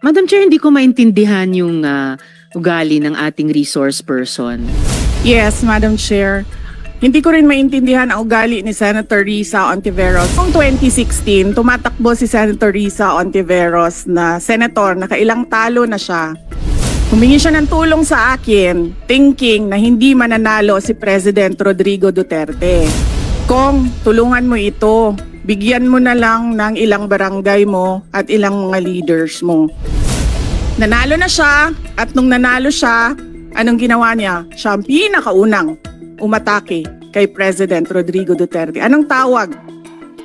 Madam Chair, hindi ko maintindihan yung ah, ugali ng ating resource person. Yes, Madam Chair. Hindi ko rin maintindihan ang ugali ni Senator Risa Ontiveros. Noong 2016, tumatakbo si Senator Risa Ontiveros na senator, nakailang talo na siya. Humingi siya ng tulong sa akin, thinking na hindi mananalo si President Rodrigo Duterte. Kong, tulungan mo ito. Bigyan mo na lang ng ilang barangay mo at ilang mga leaders mo. Nanalo na siya at nung nanalo siya, anong ginawa niya? Siya ang pinakaunang umatake kay President Rodrigo Duterte. Anong tawag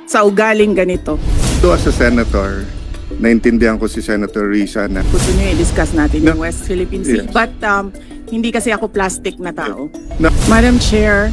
sa ugaling ganito? So as a senator, naintindihan ko si Senator Risa na Gusto niyo i-discuss natin yung No. West Philippine Sea. Yes. But um, hindi kasi ako plastic na tao. No. Madam Chair,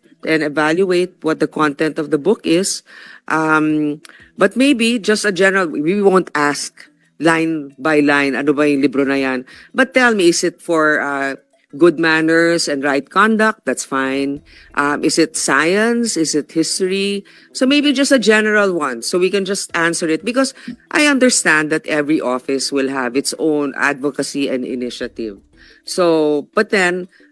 and evaluate what the content of the book is. Um, but maybe just a general, we won't ask line by line, ano ba yung libro na yan. But tell me, is it for uh, good manners and right conduct? That's fine. Um, is it science? Is it history? So maybe just a general one, so we can just answer it. Because I understand that every office will have its own advocacy and initiative. So, but then,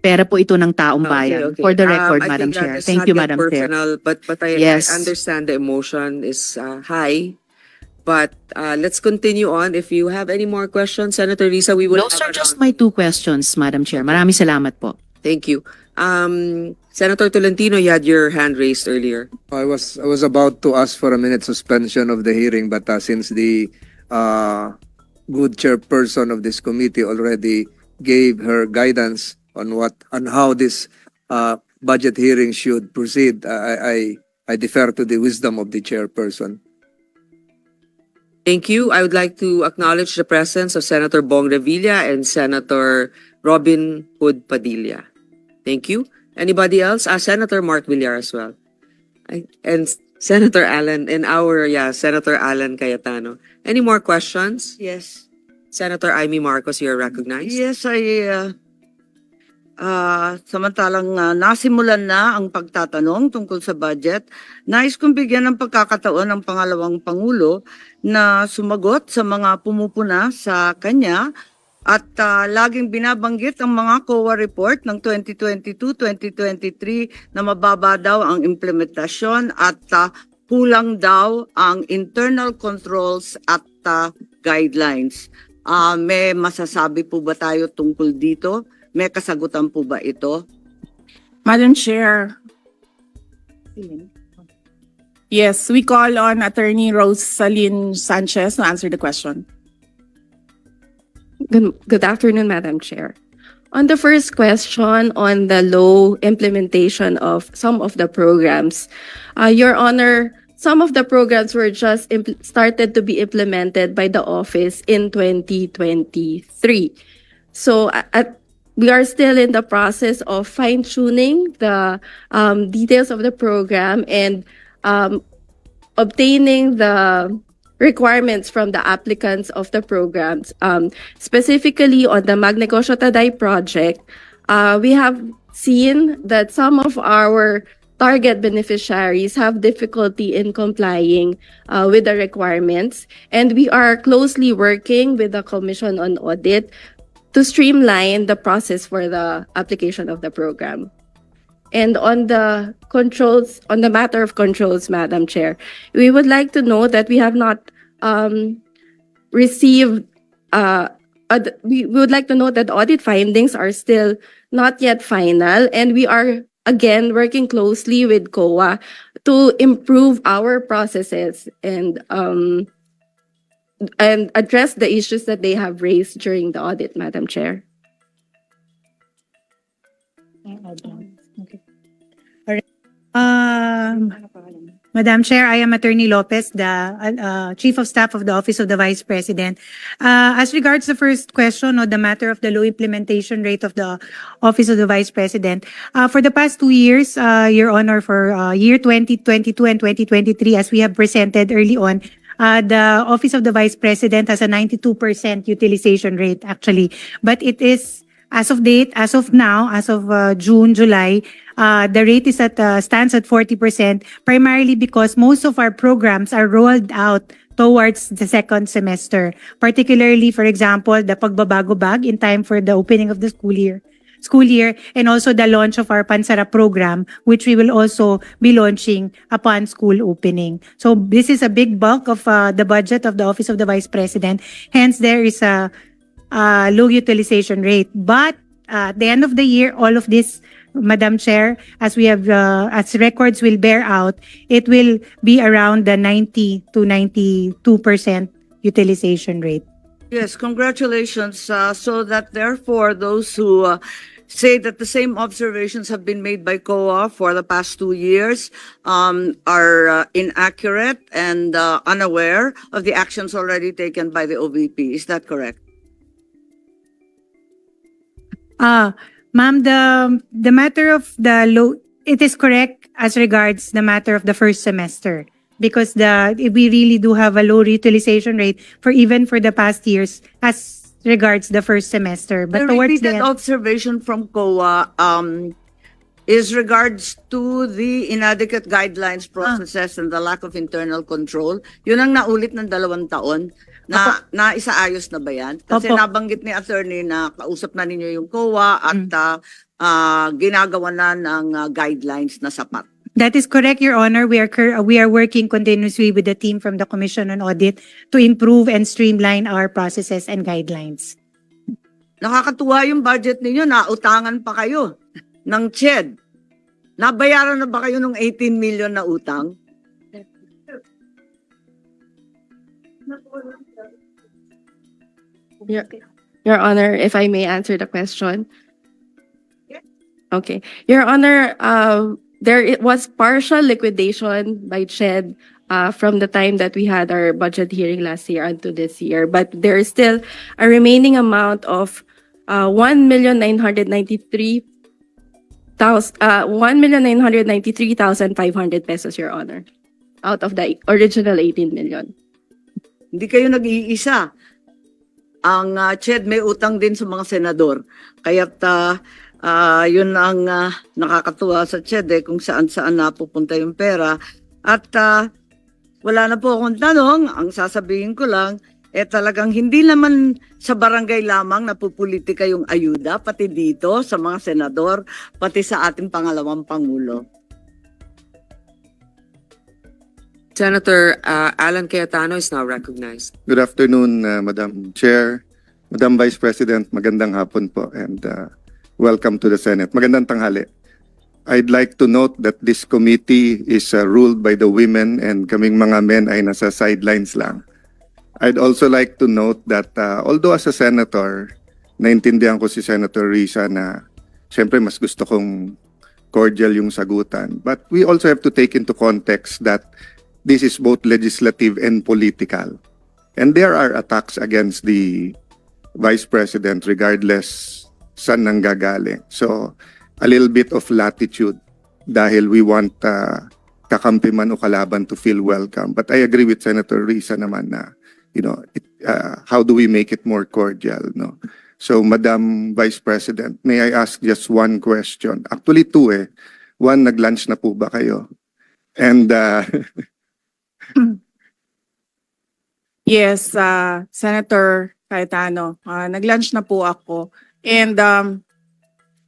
Pera po ito ng taong bayan. Okay, okay. For the Um, record, I Madam Chair. Thank you, Madam Chair. personal, But, but I, Yes. I understand the emotion is uh, high. But uh, let's continue on. If you have any more questions, Senator Risa, we will Those are just my two questions, Madam Chair. Maraming salamat po. Thank you. Um, Senator Tolentino, you had your hand raised earlier. I was I was about to ask for a minute suspension of the hearing, but uh, since the uh, good chairperson of this committee already gave her guidance on what on how this uh, budget hearing should proceed, I, I I defer to the wisdom of the chairperson. Thank you. I would like to acknowledge the presence of Senator Bong Revilla and Senator Robin Hood Padilla. Thank you. Anybody else? Ah, Senator Mark Villar as well. I- And Senator Allen and our, yeah, Senator Allen Cayetano. Any more questions? Yes. Senator Amy Marcos, you're recognized. Yes, I, uh, ah, samantalang ah, nasimulan na ang pagtatanong tungkol sa budget, nais kong bigyan ng pagkakataon ng pangalawang Pangulo na sumagot sa mga pumupuna sa kanya at ah, laging binabanggit ang mga COA report ng 2022-2023 na mababa daw ang implementasyon at ah, kulang daw ang internal controls at ah, guidelines. Ah, may masasabi po ba tayo tungkol dito? May kasagutan po ba ito? Madam Chair, yes, we call on Attorney Rosalyn Sanchez to answer the question. Good, good afternoon, Madam Chair. On the first question on the low implementation of some of the programs, uh, Your Honor, some of the programs were just impl- started to be implemented by the office in 2023. So at we are still in the process of fine tuning the um, details of the program and um, obtaining the requirements from the applicants of the programs. Um, specifically on the Magnegosyo Taday project, uh, we have seen that some of our target beneficiaries have difficulty in complying uh, with the requirements, and we are closely working with the Commission on Audit to streamline the process for the application of the program. And on the controls, on the matter of controls, Madam Chair, we would like to know that we have not um, received, uh, we would like to know that audit findings are still not yet final, and we are again working closely with COA to improve our processes and um, and address the issues that they have raised during the audit, Madam Chair. Um, Madam Chair, I am Attorney Lopez, the uh, Chief of Staff of the Office of the Vice President. Uh, as regards the first question on the matter of the low implementation rate of the Office of the Vice President, uh, for the past two years, uh, Your Honor, for uh, year 2022 and 2023, as we have presented early on, uh, the Office of the Vice President has a 92% utilization rate actually, but it is as of date, as of now, as of uh, June, July, uh, the rate is at uh, stands at 40%, primarily because most of our programs are rolled out towards the second semester. Particularly, for example, the pagbabago bag in time for the opening of the school year. School year and also the launch of our Pansara program, which we will also be launching upon school opening. So this is a big bulk of uh, the budget of the Office of the Vice President. Hence, there is a, a low utilization rate. But uh, at the end of the year, all of this, Madam Chair, as we have, uh, as records will bear out, it will be around the 90 to 92% utilization rate. Yes, congratulations. Uh, so that therefore, those who uh, say that the same observations have been made by COA for the past two years um, are uh, inaccurate and uh, unaware of the actions already taken by the OVP. Is that correct? Uh, ma'am, the, the matter of the low, it is correct as regards the matter of the first semester. Because the, we really do have a low utilization rate for even for the past years as regards the first semester. But the towards repeated the, observation from COA um, is regards to the inadequate guidelines, processes, and the lack of internal control. Yun ang naulit ng dalawang taon. Na, na isaayos na ba yan? Kasi Opo. nabanggit ni attorney na kausap na ninyo yung COA at Mm. ah, ah, ginagawa na ng ah, guidelines na sapat. That is correct, Your Honor. We are, we are working continuously with the team from the Commission on Audit to improve and streamline our processes and guidelines. Nakakatuwa yung budget ninyo, nautangan pa kayo ng CHED. Nabayaran na ba kayo ng 18 million na utang? Your, Your Honor, if I may answer the question. Okay. Your Honor, uh, there it was partial liquidation by CHED uh, from the time that we had our budget hearing last year unto this year, but there is still a remaining amount of uh, 1,993,000 uh, 1,993,500 pesos, Your Honor, out of the original 18 million. Hindi kayo nag-iisa. Ang uh, CHED may utang din sa mga senador. Kaya't ah, ah, yun ang ah, nakakatuwa sa CHED eh, kung saan-saan napupunta yung pera. At ah, wala na po akong tanong. Ang sasabihin ko lang, eh talagang hindi naman sa barangay lamang napupolitika yung ayuda, pati dito sa mga senador, pati sa ating pangalawang pangulo. Senator uh, Alan Cayetano is now recognized. Good afternoon, uh, Madam Chair, Madam Vice President, magandang hapon po and uh, welcome to the Senate. Magandang tanghali. I'd like to note that this committee is uh, ruled by the women and kaming mga men ay nasa sidelines lang. I'd also like to note that uh, although as a senator, naintindihan ko si Senator Risa na siyempre mas gusto kong cordial yung sagutan. But we also have to take into context that this is both legislative and political. And there are attacks against the Vice President regardless saan nanggagaling. So, a little bit of latitude dahil we want uh, kakampi man o kalaban to feel welcome. But I agree with Senator Risa naman na, you know, it, uh, how do we make it more cordial, no? So, Madam Vice President, may I ask just one question? Actually, two eh. One, nag-lunch na po ba kayo? And uh, Yes, uh, Senator Cayetano, uh, nag-lunch na po ako. And um,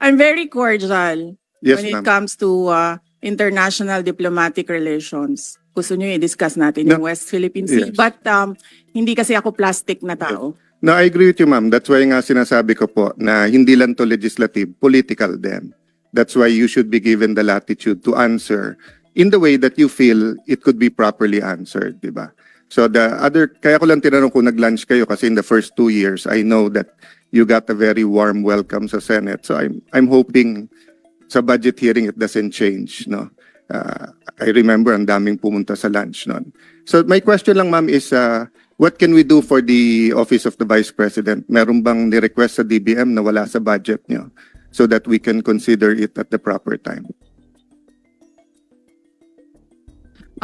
I'm very cordial yes, when it comes to uh, international diplomatic relations. Gusto nyo i-discuss natin No. yung West Philippine Sea. Yes. But um, hindi kasi ako plastic na tao. No, I agree with you, ma'am. That's why nga sinasabi ko po na hindi lang to legislative, political din. That's why you should be given the latitude to answer in the way that you feel it could be properly answered, di ba? So the other, kaya ko lang tinanong kung nag-lunch kayo kasi in the first two years, I know that you got a very warm welcome sa Senate. So I'm, I'm hoping sa budget hearing it doesn't change, no? Uh, I remember ang daming pumunta sa lunch noon. So my question lang, ma'am, is uh, what can we do for the Office of the Vice President? Meron bang ni-request sa DBM na wala sa budget niyo so that we can consider it at the proper time?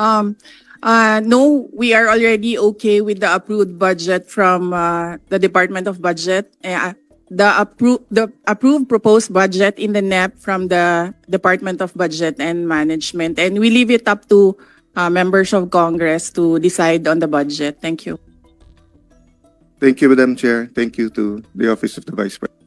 Um, uh, no, we are already okay with the approved budget from uh, the Department of Budget. Uh, the approved the approved proposed budget in the NEP from the Department of Budget and Management, and we leave it up to uh, members of Congress to decide on the budget. Thank you. Thank you, Madam Chair. Thank you to the Office of the Vice President.